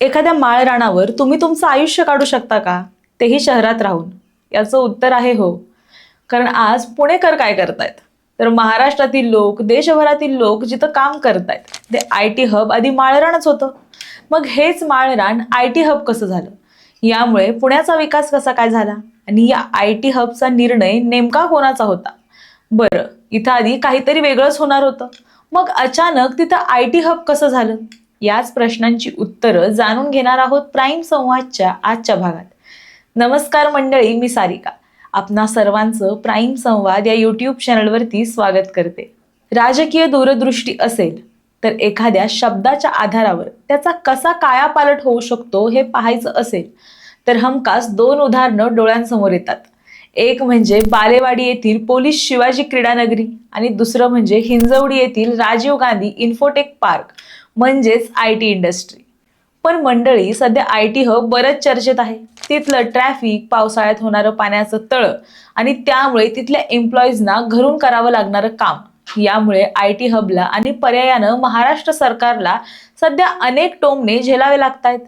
एखाद्या माळरानावर तुम्ही तुमचं आयुष्य काढू शकता का? तेही शहरात राहून. याचं उत्तर आहे हो. कारण आज पुणेकर काय करतायत? तर महाराष्ट्रातील लोक देशभरातील लोक जिथं काम करतायत ते आय टी हब आधी माळरानच होतं. मग हेच माळरान आय टी हब कसं झालं? यामुळे पुण्याचा विकास कसा काय झाला? आणि या आय टी हबचा निर्णय नेमका कोणाचा होता? बरं इथं आधी काहीतरी वेगळंच होणार होतं. मग अचानक तिथं आय टी हब कसं झालं? याच प्रश्नांची उत्तरं जाणून घेणार आहोत प्राईम संवादच्या आजच्या भागात. नमस्कार मंडळी मी सारिका. आपणा सर्वांचं प्राईम संवाद या यूट्यूब चॅनलवरती स्वागत करते. राजकीय दूरदृष्टी असेल तर एखाद्या शब्दाच्या आधारावर त्याचा कसा कायापालट होऊ शकतो हे पाहायचं असेल तर हमखास दोन उदाहरणं डोळ्यांसमोर येतात. एक म्हणजे बालेवाडी येथील पोलीस शिवाजी क्रीडानगरी आणि दुसरं म्हणजे हिंजवडी येथील राजीव गांधी इन्फोटेक पार्क. म्हणजेच आय टी इंडस्ट्री. पण मंडळी सध्या आय टी हब बरंच चर्चेत आहे. तिथलं ट्रॅफिक पावसाळ्यात होणारं पाण्याचं तळं आणि त्यामुळे तिथल्या एम्प्लॉईजना घरून करावं लागणारं काम. यामुळे आय टी हबला आणि पर्यायानं महाराष्ट्र सरकारला सध्या अनेक टोमणे झेलावे लागत आहेत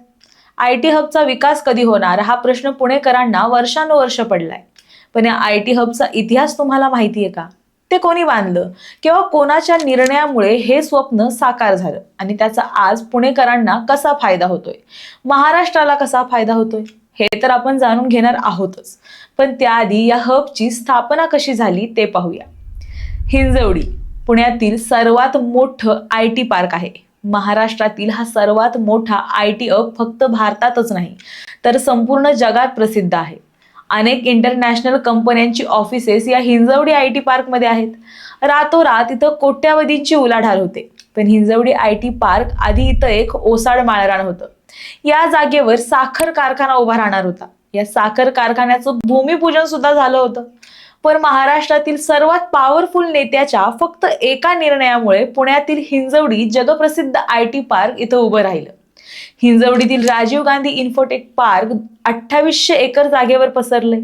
आय टी हबचा विकास कधी होणार हा प्रश्न पुणेकरांना वर्षानुवर्ष पडलाय. पण या आय टी हबचा इतिहास तुम्हाला माहिती आहे का? ते कोणी बांधलं? किंवा कोणाच्या निर्णयामुळे हे स्वप्न साकार झालं? आणि त्याचा आज पुणेकरांना कसा फायदा होतोय? महाराष्ट्राला कसा फायदा होतोय? हे तर आपण जाणून घेणार आहोतच. पण त्याआधी या हबची स्थापना कशी झाली ते पाहूया. हिंजवडी पुण्यातील सर्वात मोठं आय टी पार्क आहे. महाराष्ट्रातील हा सर्वात मोठा आय टी हब फक्त भारतातच नाही तर संपूर्ण जगात प्रसिद्ध आहे. अनेक इंटरनॅशनल कंपन्यांची ऑफिसेस या हिंजवडी आय टी पार्कमध्ये आहेत. रातोरात इथं कोट्यावधींची उलाढाल होते. पण हिंजवडी आय टी पार्क आधी इथं एक ओसाड माळरान होतं. या जागेवर साखर कारखाना उभा राहणार होता. या साखर कारखान्याचं भूमिपूजन सुद्धा झालं होतं. पण महाराष्ट्रातील सर्वात पॉवरफुल नेत्याच्या फक्त एका निर्णयामुळे पुण्यातील हिंजवडी जगप्रसिद्ध आय टी पार्क इथं उभं राहिलं. हिंजवडीतील राजीव गांधी इन्फोटेक पार्क अठ्ठावीसशे एकर जागेवर पसरले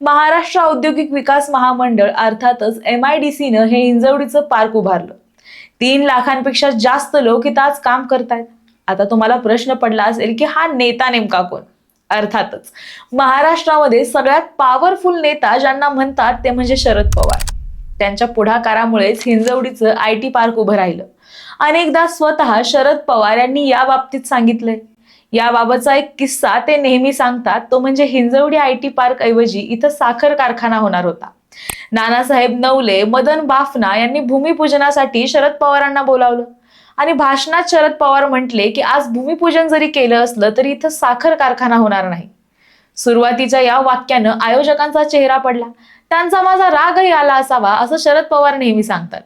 महाराष्ट्र औद्योगिक विकास महामंडळ अर्थातच एम आय डी सीनं हे हिंजवडीचं पार्क उभारलं. तीन लाखांपेक्षा जास्त लोक इथं आज काम करतायत. आता तुम्हाला प्रश्न पडला असेल की हा नेता नेमका कोण? अर्थातच महाराष्ट्रामध्ये सगळ्यात पॉवरफुल नेता ज्यांना म्हणतात ते म्हणजे शरद पवार. त्यांच्या पुढाकारामुळेच हिंजवडीचं आय टी पार्क उभं राहिलं. अनेकदा स्वतः शरद पवार यांनी या बाबतीत सांगितलंय. याबाबतचा एक किस्सा ते नेहमी सांगतात. तो म्हणजे हिंजवडी आय टी पार्क ऐवजी इथं साखर कारखाना होणार होता. नानासाहेब नवले मदन बाफना यांनी भूमिपूजनासाठी शरद पवारांना बोलावलं. आणि भाषणात शरद पवार म्हटले की आज भूमिपूजन जरी केलं असलं तरी इथं साखर कारखाना होणार नाही. सुरुवातीच्या या वाक्यानं आयोजकांचा चेहरा पडला. त्यांचा माझा रागही आला असावा असं शरद पवार नेहमी सांगतात.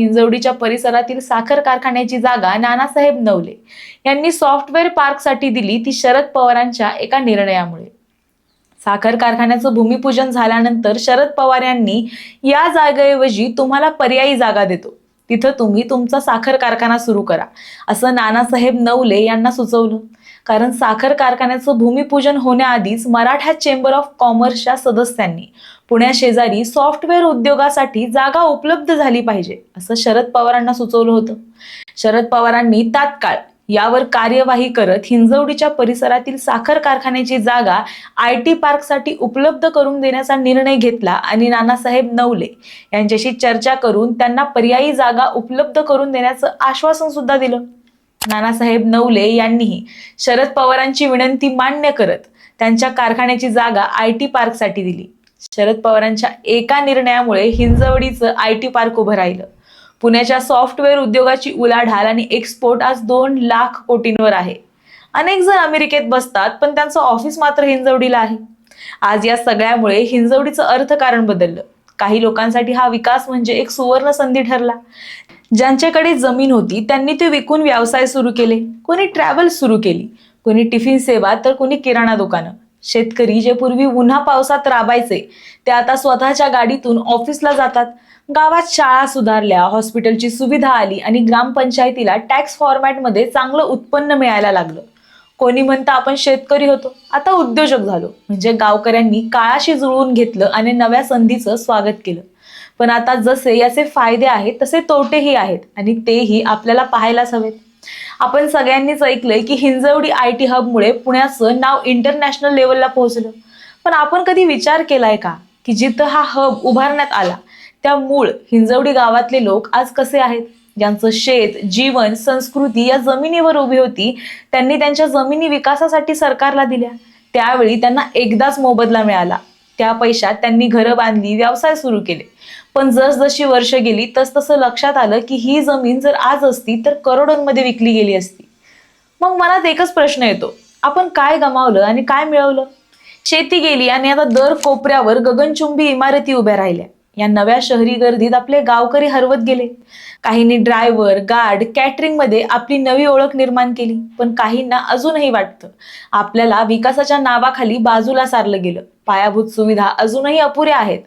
हिंजवडीच्या परिसरातील साखर कारखान्याची जागा नानासाहेब नवले यांनी सॉफ्टवेअर पार्कसाठी दिली ती शरद पवारांच्या एका निर्णयामुळे. साखर कारखान्याचं भूमिपूजन झाल्यानंतर शरद पवार यांनी या जागेऐवजी तुम्हाला पर्यायी जागा देतो. तिथं तुम्ही तुमचा साखर कारखाना सुरू करा असं नानासाहेब नवले यांना सुचवलं. कारण साखर कारखान्याचं भूमिपूजन होण्याआधीच मराठा चेंबर ऑफ कॉमर्सच्या सदस्यांनी पुण्या शेजारी सॉफ्टवेअर उद्योगासाठी जागा उपलब्ध झाली पाहिजे असं शरद पवारांना सुचवलं होतं. शरद पवारांनी तात्काळ यावर कार्यवाही करत हिंजवडीच्या परिसरातील साखर कारखान्याची जागा आय टी पार्कसाठी उपलब्ध करून देण्याचा निर्णय घेतला आणि नानासाहेब नवले यांच्याशी चर्चा करून त्यांना पर्यायी जागा उपलब्ध करून देण्याचं आश्वासन सुद्धा दिलं. नानासाहेब नवले यांनीही शरद पवारांची विनंती मान्य करत त्यांच्या कारखान्याची जागा आय टी पार्कसाठी दिली. शरद पवारांच्या एका निर्णयामुळे हिंजवडीचं आय टी पार्क उभं राहिलं. पुण्याच्या सॉफ्टवेअर उद्योगाची उलाढाल आणि एक्सपोर्ट आज दोन लाख कोटींवर आहे. अनेक जण अमेरिकेत बसतात पण त्यांचं ऑफिस मात्र हिंजवडीला आहे. आज या सगळ्यामुळे हिंजवडीचं अर्थकारण बदललं. काही लोकांसाठी हा विकास म्हणजे एक सुवर्ण संधी ठरला. ज्यांच्याकडे जमीन होती त्यांनी ते विकून व्यवसाय सुरू केले. कोणी ट्रॅव्हल सुरू केली कोणी टिफिन सेवा तर कोणी किराणा दुकानं. शेतकरी जे पूर्वी उन्हा पावसात राबायचे ते आता स्वतःच्या गाडीतून ऑफिसला जातात. गावात शाळा सुधारल्या हॉस्पिटलची सुविधा आली आणि ग्रामपंचायतीला टॅक्स फॉर्मॅटमध्ये चांगलं उत्पन्न मिळायला लागलं. कोणी म्हणतं आपण शेतकरी होतो. आता उद्योजक झालो म्हणजे गावकऱ्यांनी काळाशी जुळवून घेतलं आणि नव्या संधीचं स्वागत केलं. पण आता जसे याचे फायदे आहेत तसे तोटेही आहेत आणि तेही आपल्याला पाहायलाच हवेत. आपण सगळ्यांनीच ऐकलंय की हिंजवडी आय टी हबमुळे पुण्याचं नाव इंटरनॅशनल लेवलला पोहोचलं. पण आपण कधी विचार केलाय का? की जिथं हा हब उभारण्यात आला त्या मूळ हिंजवडी गावातले लोक आज कसे आहेत? ज्यांचं शेत जीवन संस्कृती या जमिनीवर उभी होती त्यांनी त्यांच्या जमिनी विकासासाठी सरकारला दिल्या. त्यावेळी त्यांना एकदाच मोबदला मिळाला. त्या पैशात त्यांनी घरं बांधली व्यवसाय सुरू केले. पण जसजशी वर्ष गेली तस तसं लक्षात आलं की ही जमीन जर आज असती तर करोडोंमध्ये विकली गेली असती. मग मनात एकच प्रश्न येतो. आपण काय गमावलं आणि काय मिळवलं? शेती गेली आणि आता दर कोपऱ्यावर गगनचुंबी इमारती उभ्या राहिल्या. या नव्या शहरी गर्दीत आपले गावकरी हरवत गेले. काहींनी ड्रायव्हर गार्ड कॅटरिंगमध्ये आपली नवी ओळख निर्माण केली. पण काहींना अजूनही वाटतं आपल्याला विकासाच्या नावाखाली बाजूला सारलं गेलं. पायाभूत सुविधा अजूनही अपुऱ्या आहेत.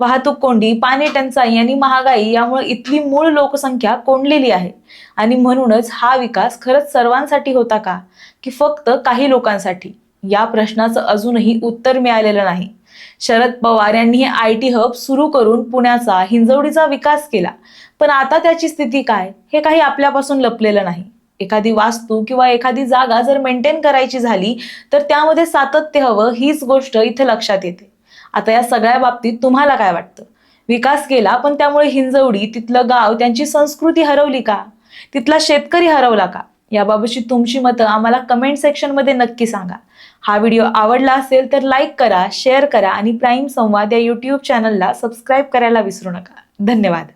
वाहतूक कोंडी पाणी टंचाई आणि महागाई यामुळे इथली मूळ लोकसंख्या कोंडलेली आहे. आणि म्हणूनच हा विकास खरंच सर्वांसाठी होता का? की फक्त काही लोकांसाठी? या प्रश्नाचं अजूनही उत्तर मिळालेलं नाही. शरद पवार यांनी हे आय टी हब सुरू करून पुण्याचा हिंजवडीचा विकास केला. पण आता त्याची स्थिती काय? हे काही आपल्यापासून लपलेलं नाही. एखादी वास्तू किंवा एखादी जागा जर मेंटेन करायची झाली तर त्यामध्ये सातत्य हवं हीच गोष्ट इथे लक्षात येते. आता या सगळ्या बाबतीत तुम्हाला काय वाटतं? विकास केला पण त्यामुळे हिंजवडी तिथलं गाव त्यांची संस्कृती हरवली का? तिथला शेतकरी हरवला का? याबाबतची तुमची मतं आम्हाला कमेंट सेक्शनमध्ये नक्की सांगा. हा व्हिडिओ आवडला असेल तर लाईक करा शेअर करा आणि प्राईम संवाद या यूट्यूब चॅनलला सबस्क्राईब करायला विसरू नका. धन्यवाद.